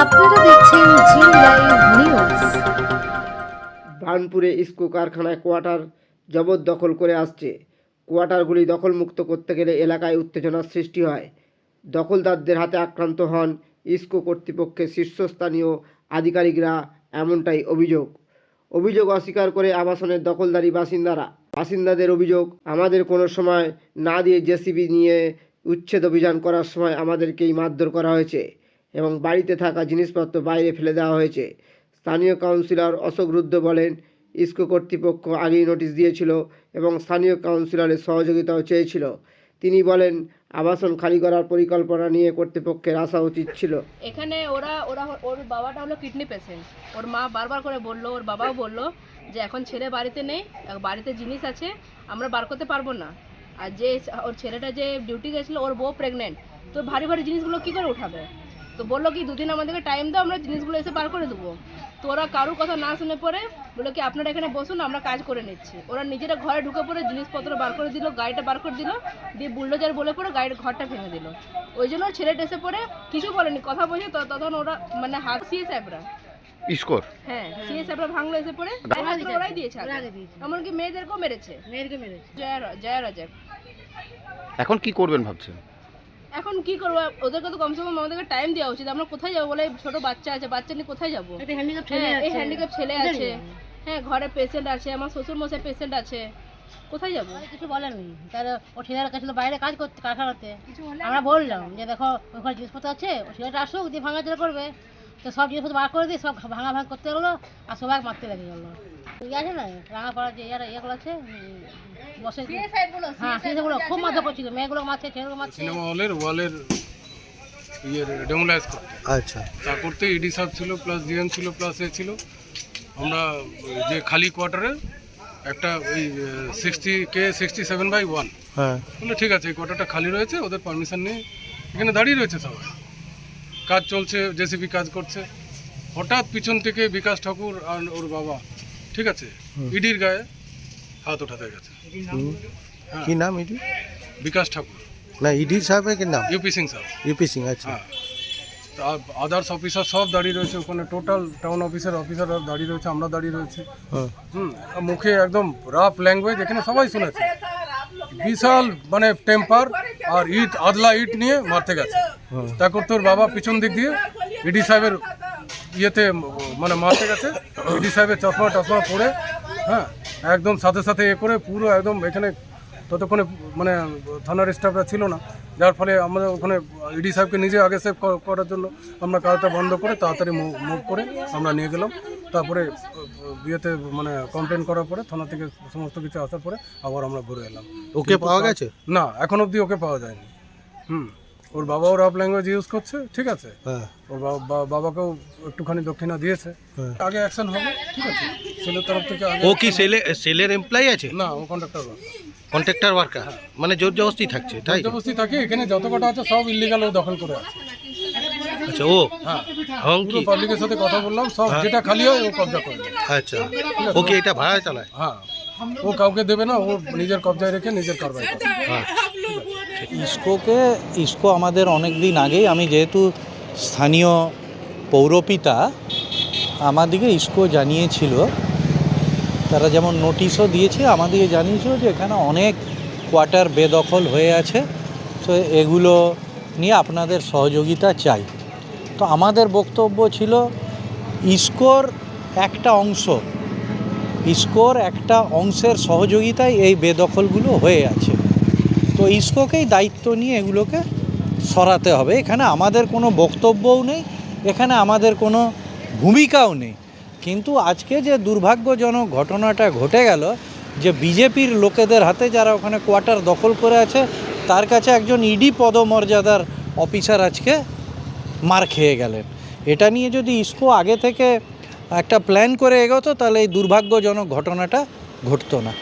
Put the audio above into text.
আপনারা দেখছেন জি ইস্কো কারখানায় কোয়ার্টার জবরদখল করে আসছে। কোয়ার্টারগুলি দখলমুক্ত করতে গেলে এলাকায় উত্তেজনার সৃষ্টি হয়। দখলদারদের হাতে আক্রান্ত হন ইস্কো কর্তৃপক্ষের শীর্ষস্থানীয় আধিকারিকরা, এমনটাই অভিযোগ। অভিযোগ অস্বীকার করে আবাসনের দখলদারি বাসিন্দারা। বাসিন্দাদের অভিযোগ, আমাদের কোনো সময় না দিয়ে জেসিবি নিয়ে উচ্ছেদ অভিযান করার সময় আমাদেরকেই মারধর করা হয়েছে। এবং বাড়িতে থাকা জিনিসপত্র বাইরে ফেলে দেওয়া হয়েছে। স্থানীয় কাউন্সিলর অশোক রুদ্র বলেন, ইস্কো কর্তৃপক্ষ আগেই নোটিশ দিয়েছিল এবং স্থানীয় কাউন্সিলরের সহযোগিতাও চেয়েছিল। তিনি বলেন, আবাসন খালি করার পরিকল্পনা নিয়ে কর্তৃপক্ষের আসা উচিত ছিল। এখানে ওরা ওরা, ওর বাবাটা হলো কিডনি পেশেন্ট। ওর মা বারবার করে বলল, ওর বাবাও বলল যে, এখন ছেলে বাড়িতে নেই, বাড়িতে জিনিস আছে, আমরা বার করতে পারব না। আর যে, ওর ছেলেটা যে ডিউটি গেছিল, ওর বউ প্রেগনেন্ট তো ভারী ভারী জিনিসগুলো কী করে উঠাবে? তো বলল কি দুদিন আমাদেরকে টাইম দাও আমরা জিনিসগুলো এসে বার করে দেবো। তো ওরা কারোর কথা না শুনে পরে বলল কি আপনারা এখানে বসুন আমরা কাজ করে নিচ্ছি। ওরা নিজেরা ঘরে ঢুকে পড়ে জিনিসপত্র বার করে দিল গাড়িটা বার করে দিল দিয়ে বুলডোজার বলে পরে গাড়ির ঘরটা ভেঙে দিল। ওই জন্য ছেলেটা এসে পরে কিছু বলেনি কথা বলছে তো তখন ওরা মানে হাত সাহেবরা ইস্কোর? হ্যাঁ সিএ সাহেবরা ভাঙলো এসে পরে ওরাই দিয়েছে। এমনকি মেয়েদেরকেও মেরেছে। মেয়েদেরকে মেরেছে। জয়া জয়া রাজাক এখন কি করবেন ভাবছেন? এখন কি করব? ওদেরকে তো কমসে কম আমাদেরকে টাইম দেওয়া উচিত। আমরা কোথায় যাব বলে ছোট বাচ্চা আছে বাচ্চা নিয়ে কোথায় যাব? হ্যাঁ এই হ্যান্ডিক্যাপ ছেলে আছে। হ্যাঁ ঘরে পেশেন্ট আছে আমার শ্বশুর মশাই পেশেন্ট আছে। কোথায় যাব? কিছু বলেনি তার ও ছেলেরা গেছিল বাইরে কাজ করতে কারখানাতে। আমরা বললাম যে দেখো ওখানে জিনিসপত্র আছে ও ছেলেটা আসুক দিয়ে ভাঙা চলে করবে। তো সব জিনিসপত্র বার করে দিয়ে সব ভাঙা ভাঙা করতে গেলো আর সবাই মারতে লেগে গেলো। ইয়ে আছে না রাঙাপাড়া যে ইয়ারা ইয়েগুলো আছে বসে হ্যাঁ সেগুলো খুব মাথা করছিল মেয়েগুলো মারছে ছেলেগুলো মারছে। সিনেমা হলের ওয়ালের ডেমোলাইজ করতে। আচ্ছা। তা করতে ইডি সাহেব ছিল প্লাস ছিল প্লাস এ ছিল। আমরা যে খালি কোয়ার্টারে একটা ওই সিক্সটি কে সিক্সটি সেভেন বাই ওয়ান হ্যাঁ। বলল ঠিক আছে এই কোয়ার্টারটা খালি রয়েছে ওদের পারমিশন নেই এখানে দাঁড়িয়ে রয়েছে সবাই। কাজ চলছে জেসিবি কাজ করছে। হঠাৎ পিছন থেকে বিকাশ ঠাকুর আর ওর বাবা ঠিক আছে? ইডির গায়ে হাত ওঠাতে গেছে। হ্যাঁ, কি নাম এটি বিকাশ ঠাকুর। না ইডি সাহেবের কি নাম? ইউপি সিং সাহেব। ইউপি সিং আচ্ছা। হ্যাঁ। আদার্স অফিসার সব দাঁড়িয়ে রয়েছে ওখানে। টোটাল টাউন অফিসার অফিসার দাঁড়িয়ে রয়েছে আমরা দাঁড়িয়ে রয়েছি। হুম। মুখে একদম রাফ ল্যাঙ্গুয়েজ এখানে সবাই শুনেছে। বিশাল মানে টেম্পার আর ইট আদলা ইট নিয়ে মারতে গেছে। তা করতে ওর বাবা পিছন দিক দিয়ে ইডি সাহেবের ইয়েতে মানে মারতে গেছে। ইডি সাহেবের চশমা টশমা পরে হ্যাঁ একদম সাথে সাথে এ করে পুরো একদম এখানে ততক্ষণে মানে থানার স্টাফরা ছিল না। যার ফলে আমরা ওখানে ইডি সাহেবকে নিজে আগে সেভ করার জন্য আমরা কাজটা বন্ধ করে তাড়াতাড়ি মুভ করে আমরা নিয়ে গেলাম। তারপরে বিয়েতে মানে কমপ্লেন করার পরে থানা থেকে সমস্ত কিছু আসার পরে আবার আমরা ঘুরে এলাম। ওকে পাওয়া গেছে? না এখন অবধি ওকে পাওয়া যায়নি। হুম। ওর বাবাও রাফ ল্যাঙ্গুয়েজ ইউজ করছে ঠিক আছে? হ্যাঁ। ওর বাবাকেও একটুখানি দক্ষিণা দিয়েছে। হ্যাঁ। আগে অ্যাকশন হবে ঠিক আছে? ছেলের তরফ থেকে ও কি সেলে সেলের এমপ্লয়ি আছে? না ও কন্ট্রাক্টর কন্ট্রাক্টর ওয়ার্কার মানে জোর জবস্তি থাকছে তাই তো? জবরদস্তি থাকে এখানে যত কটা আছে সব ইলিগাল ও দখল করে আছে। আচ্ছা ও? হ্যাঁ। হং পুরো কি? পাবলিকের সাথে কথা বললাম সব যেটা খালি হয় ও কবজা করে আচ্ছা। ও কি এটা ভাড়া চালায়? হ্যাঁ। ও কাউকে দেবে না ও নিজের কবজায় রেখে নিজের কারবাই করে। ইস্কোকে, ইস্কো আমাদের অনেক দিন আগেই, আমি যেহেতু স্থানীয় পৌরপিতা আমাদিকে ইস্কো জানিয়েছিল। তারা যেমন নোটিশও দিয়েছে আমাদেরকে জানিয়েছিল যে এখানে অনেক কোয়ার্টার বেদখল হয়ে আছে। তো এগুলো নিয়ে আপনাদের সহযোগিতা চাই। তো আমাদের বক্তব্য ছিল, ইস্কোর একটা অংশ, ইস্কোর একটা অংশের সহযোগিতায় এই বেদখলগুলো হয়ে আছে। তো ইস্কোকেই দায়িত্ব নিয়ে এগুলোকে সরাতে হবে। এখানে আমাদের কোনো বক্তব্যও নেই, এখানে আমাদের কোনো ভূমিকাও নেই। কিন্তু আজকে যে দুর্ভাগ্যজনক ঘটনাটা ঘটে গেল, যে বিজেপির লোকেদের হাতে যারা ওখানে কোয়ার্টার দখল করে আছে, তার কাছে একজন ইডি পদমর্যাদার অফিসার আজকে মার খেয়ে গেলেন। এটা নিয়ে যদি ইস্কো আগে থেকে একটা প্ল্যান করে এগোতো, তাহলে এই দুর্ভাগ্যজনক ঘটনাটা ঘটতো না।